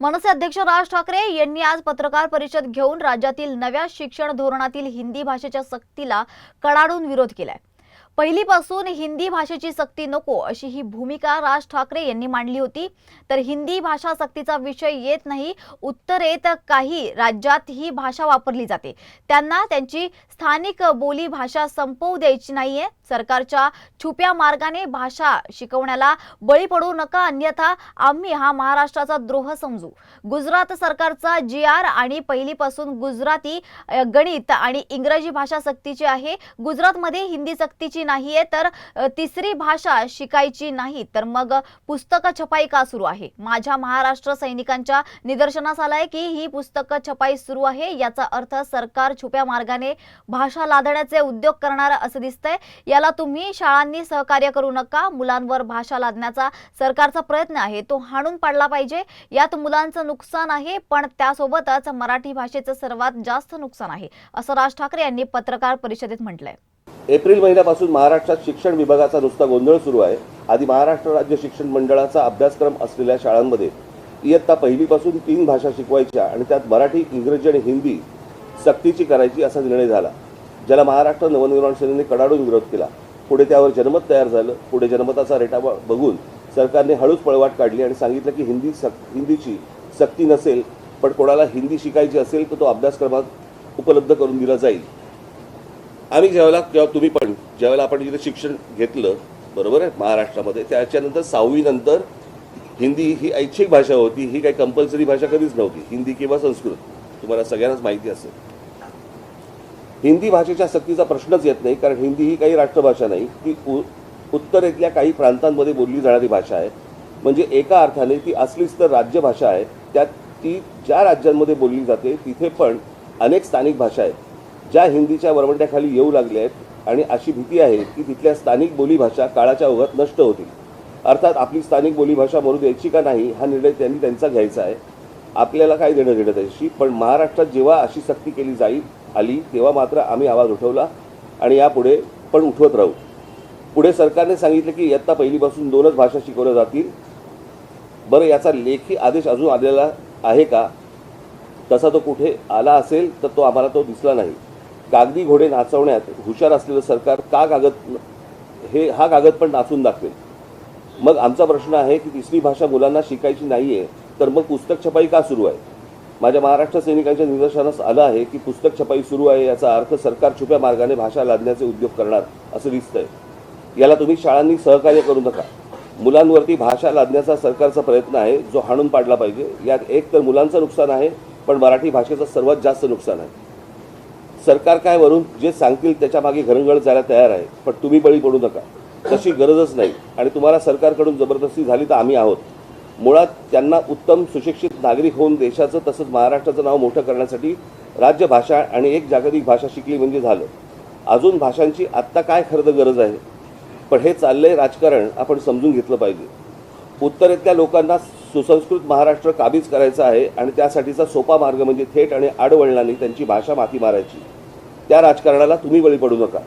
मनसे अध्यक्ष राज ठाकरे यांनी आज पत्रकार परिषद घेऊन राज्यातील नव्या शिक्षण धोरणातील हिंदी भाषेच्या सक्तीला कडाडून विरोध केलाय. पहिलीपासून हिंदी भाषेची सक्ती नको अशी ही भूमिका राज ठाकरे यांनी मांडली होती. तर हिंदी भाषा सक्तीचा विषय येत नाही उत्तरेत काही राज्यात ही भाषा वापरली जाते. त्यांना त्यांची स्थानिक बोली भाषा संपवू द्यायची नाहीये. सरकारच्या छुप्या मार्गाने भाषा शिकवण्याला बळी पडू नका अन्यथा आम्ही हा महाराष्ट्राचा द्रोह समजू. गुजरात सरकारचा जी आर आणि पहिलीपासून गुजराती गणित आणि इंग्रजी भाषा सक्तीची आहे. गुजरातमध्ये हिंदी सक्तीची नाहीये तर तिसरी भाषा शिकायची नाही तर मग पुस्तक छपाई का सुरू आहे? माझ्या महाराष्ट्र सैनिकांच्या निदर्शनास आलाय की ही पुस्तकं छपाई सुरू आहे याचा अर्थ सरकार छुप्या मार्गाने भाषा लादण्याचे उद्योग करणार असं दिसतंय. याला तुम्ही शाळांनी सहकार्य करू नका मुलांवर भाषा लादण्याचा सरकारचा प्रयत्न आहे तो हाणून पाडला पाहिजे. यात मुलांचं नुकसान आहे पण त्यासोबतच मराठी भाषेचं सर्वात जास्त नुकसान आहे असं राज ठाकरे यांनी पत्रकार परिषदेत म्हटलंय. एप्रिल महिन्यापासून महाराष्ट्रात शिक्षण विभागाचा नुसता गोंधळ सुरू आहे. आधी महाराष्ट्र राज्य शिक्षण मंडळाचा अभ्यासक्रम असलेल्या शाळांमध्ये इयत्ता पहिलीपासून तीन भाषा शिकवायच्या आणि त्यात मराठी इंग्रजी आणि हिंदी सक्तीची करायची असा निर्णय झाला ज्याला महाराष्ट्र नवनिर्माण सेनेने कडाडून विरोध केला. पुढे त्यावर जनमत तयार झालं. पुढे जनमताचा रेटा बघून सरकारने हळूच पळवाट काढली आणि सांगितलं की हिंदी सक हिंदीची सक्ती नसेल पण कोणाला हिंदी शिकायची असेल तर तो अभ्यासक्रमात उपलब्ध करून दिला जाईल. आम्ही ज्यावेळेला किंवा तुम्ही पण ज्यावेळेला आपण जिथे शिक्षण घेतलं बरोबर आहे महाराष्ट्रामध्ये त्याच्यानंतर सहावीनंतर हिंदी ही ऐच्छिक भाषा होती ही काही कंपल्सरी भाषा कधीच नव्हती. हिंदी किंवा संस्कृत. तुम्हाला सगळ्यांनाच माहिती असेल. हिंदी भाषेच्या सक्तीचा प्रश्नच येत नाही कारण हिंदी ही काही राष्ट्रभाषा नाही. ती उ उत्तरेतल्या काही प्रांतांमध्ये बोलली जाणारी भाषा आहे. म्हणजे एका अर्थाने ती असलीच तर राज्यभाषा आहे. त्यात ती ज्या राज्यांमध्ये बोलली जाते तिथे पण अनेक स्थानिक भाषा आहेत. ज्या हिंदीच्या वरवंट्याखाली येऊ लागल्या आहेत आणि अशी भीती आहे की तिथल्या स्थानिक बोलीभाषा काळाच्या ओघात नष्ट होतील. अर्थात आपली स्थानिक बोलीभाषा मरू द्यायची का नाही हा निर्णय त्यांनी त्यांचा घ्यायचा आहे. आपल्याला काय देणं घेणं त्याच्याशी? पण महाराष्ट्रात जेव्हा अशी सक्ती केली जाईल आली तेव्हा मात्र आम्ही आवाज उठवला आणि यापुढे पण उठवत राहू. पुढे सरकारने सांगितलं की इयत्ता पहिलीपासून दोनच भाषा शिकवल्या जातील. बरं याचा लेखी आदेश अजून आलेला आहे का? तसा तो कुठे आला असेल तर तो आम्हाला तो दिसला नाही. कागदी घोडे नाचवण्यात हुशार असलेलं सरकार का कागद हे हा कागद पण नाचून दाखवेल. मग आमचा प्रश्न आहे की तिसरी भाषा मुलांना शिकायची नाही आहे तर मग पुस्तक छपाई का सुरू आहे? माझ्या महाराष्ट्र सैनिकांच्या निदर्शनास आलं आहे की पुस्तक छपाई सुरू आहे याचा अर्थ सरकार छुप्या मार्गाने भाषा लादण्याचे उद्योग करणार असं दिसतंय. याला तुम्ही शाळांनी सहकार्य करू नका. मुलांवरती भाषा लादण्याचा सरकारचा प्रयत्न आहे जो हाणून पाडला पाहिजे. यात एक तर मुलांचं नुकसान आहे पण मराठी भाषेचं सर्वात जास्त नुकसान आहे. सरकार काय वरून जे सांगतील त्याच्यामागे घरंगळ जायला तयार आहे पण तुम्ही बळी पडू नका. तशी गरजच नाही. आणि तुम्हाला सरकारकडून जबरदस्ती झाली तर आम्ही आहोत. मुळात त्यांना उत्तम सुशिक्षित नागरिक होऊन देशाचं तसंच महाराष्ट्राचं नाव मोठं करण्यासाठी राज्यभाषा आणि एक जागतिक भाषा शिकली म्हणजे झालं. अजून भाषांची आत्ता काय खरं तर गरज आहे? पण हे चाललंय राजकारण आपण समजून घेतलं पाहिजे. उत्तरेतल्या लोकांना सुसंस्कृत महाराष्ट्र काबीज करायचा आहे आणि त्यासाठीचा सोपा मार्ग म्हणजे थेट आणि आडवळणाने त्यांची भाषा माती मारायची. त्या राजकारणाला तुम्ही बळी पडू नका.